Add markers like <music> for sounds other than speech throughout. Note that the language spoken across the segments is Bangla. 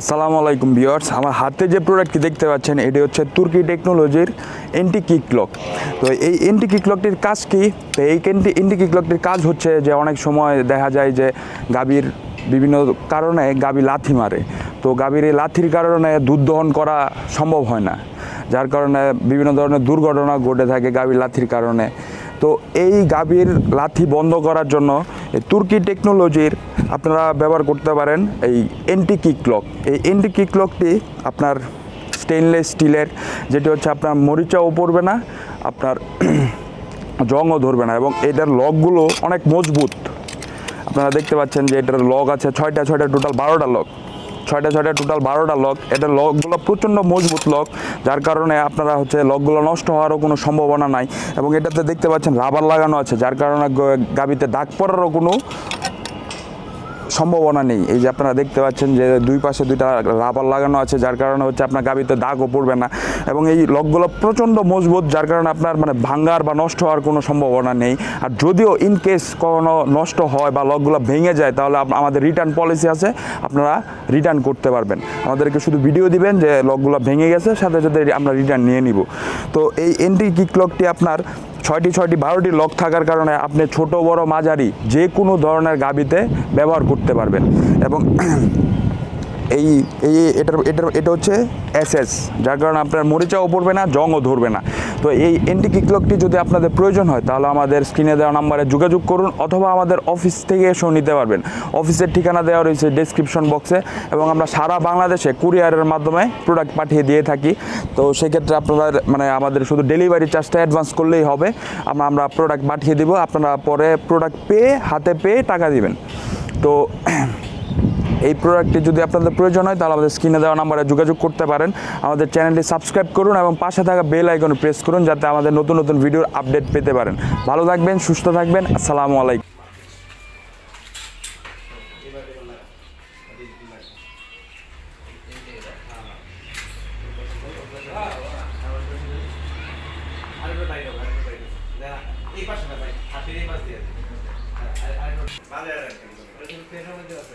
আসসালামু আলাইকুম বিয়ার্স আমার হাতে যে প্রোডাক্টটি দেখতে পাচ্ছেন, এটি হচ্ছে তুর্কি টেকনোলজির এন্টি কিকলক তো এই এন্টি কিকলকটির কাজ কি? তো এই এন্টি এন্টি কিকলকটির কাজ হচ্ছে যে অনেক সময় দেখা যায় যে গাভীর বিভিন্ন কারণে গাভী লাথি মারে। তো গাভীর এই লাথির কারণে দুধ দহন করা সম্ভব হয় না। যার কারণে বিভিন্ন ধরনের দুর্ঘটনা ঘটে থাকে গাভীর লাথির কারণে। তো এই গাভীর লাথি বন্ধ করার জন্য তুর্কি টেকনোলজির আপনারা ব্যবহার করতে পারেন এই এন্টি কিক লক এই এন্টি কিক কিকলকটি আপনার স্টেনলেস স্টিলের যেটি হচ্ছে আপনার মরিচাও পড়বে না, আপনার <clears throat> জংও ধরবে না এবং এটার লকগুলো অনেক মজবুত। আপনারা দেখতে পাচ্ছেন যে এটার লক আছে ছয়টা ছয়টা টোটাল বারোটা লক ছয়টা ছয়টা টোটাল বারোটা লক এটা লকগুলো প্রচণ্ড মজবুত লক যার কারণে আপনারা হচ্ছে লকগুলো নষ্ট হওয়ারও কোনো সম্ভাবনা নাই। এবং এটাতে দেখতে পাচ্ছেন রাবার লাগানো আছে, যার কারণে গাবিতে দাগ পড়ারও কোনো সম্ভাবনা নেই। এই যে আপনারা দেখতে পাচ্ছেন যে দুই পাশে দুইটা রাবার লাগানো আছে, যার কারণে হচ্ছে আপনার গাবিতে দাগও পড়বে না এবং এই লকগুলো প্রচণ্ড মজবুত, যার কারণে আপনার মানে ভাঙ্গার বা নষ্ট হওয়ার কোনো সম্ভাবনা নেই। আর যদিও ইন কেস কোনো নষ্ট হয় বা লকগুলো ভেঙে যায়, তাহলে আমাদের রিটার্ন পলিসি আছে, আপনারা রিটার্ন করতে পারবেন। আমাদেরকে শুধু ভিডিও দিবেন যে লকগুলো ভেঙে গেছে, সাথে সাথে আমরা রিটার্ন নিয়ে নিব। তো এই এন্টি কিক লকটি আপনার ছয়টি ছয়টি বারোটি লক থাকার কারণে আপনি ছোট, বড়, মাঝারি যে কোনো ধরনের গাবিতে ব্যবহার করতে পারবেন। এবং এই এই, এটার এটার, এটা হচ্ছে এসএস যার কারণে আপনার মরিচাও পড়বে না, জংও ধরবে না। তো এই এন্টি কিকলকটি যদি আপনাদের প্রয়োজন হয়, তাহলে আমাদের স্ক্রিনে দেওয়া নাম্বারে যোগাযোগ করুন অথবা আমাদের অফিস থেকে এসেও নিতে পারবেন। অফিসের ঠিকানা দেওয়া রয়েছে ডেসক্রিপশন বক্সে এবং আমরা সারা বাংলাদেশে কুরিয়ারের মাধ্যমে প্রোডাক্ট পাঠিয়ে দিয়ে থাকি। তো সেক্ষেত্রে আপনারা মানে আমাদের শুধু ডেলিভারি চার্জটা অ্যাডভান্স করলেই হবে। আমরা আমরা প্রোডাক্ট পাঠিয়ে দিব। আপনারা পরে প্রোডাক্ট পেয়ে, হাতে পেয়ে টাকা দিবেন। তো এই প্রোডাক্টটি যদি আপনাদের প্রয়োজন হয় তাহলে আমাদের স্ক্রিনে দেওয়া নাম্বারে যোগাযোগ করতে পারেন। আমাদের চ্যানেলটি সাবস্ক্রাইব করুন এবং পাশে থাকা বেল আইকনে প্রেস করুন যাতে আমাদের নতুন নতুন ভিডিওর আপডেট পেতে পারেন। ভালো থাকবেন সুস্থ থাকবেন আসসালামু আলাইকুম। এই পাশে না ভাই, হাতের এই পাশ দিয়ে আছে। হ্যাঁ, পেটের মধ্যে আছে।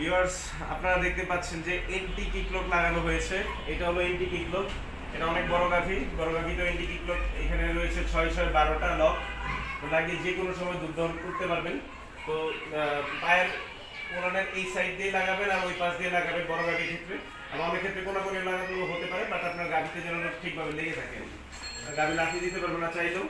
ভিউয়ার্স, আপনারা দেখতে পাচ্ছেন যে এন্টি কিকলক লাগানো হয়েছে। এটা হলো এন্টি কিকলক। এটা অনেক বড় গাভি। বড় গাভি তো এন্টি কিকলক। এখানে রয়েছে ছয় ছয়, বারোটা লক। লাগিয়ে যে কোনো সময় দুধ করতে পারবেন। তো পায়ের কোনানের এই সাইড দিয়ে লাগাবেন আর ওই পাশ দিয়ে লাগাবেন বড় গাভির ক্ষেত্রে। আর অনেক ক্ষেত্রে কোনো কোনো লাগানো হতে পারে বাট আপনার গাভিতে যেন ঠিকভাবে লেগে থাকে। গাভি লাঠি দিতে পারবে না চাইলেও।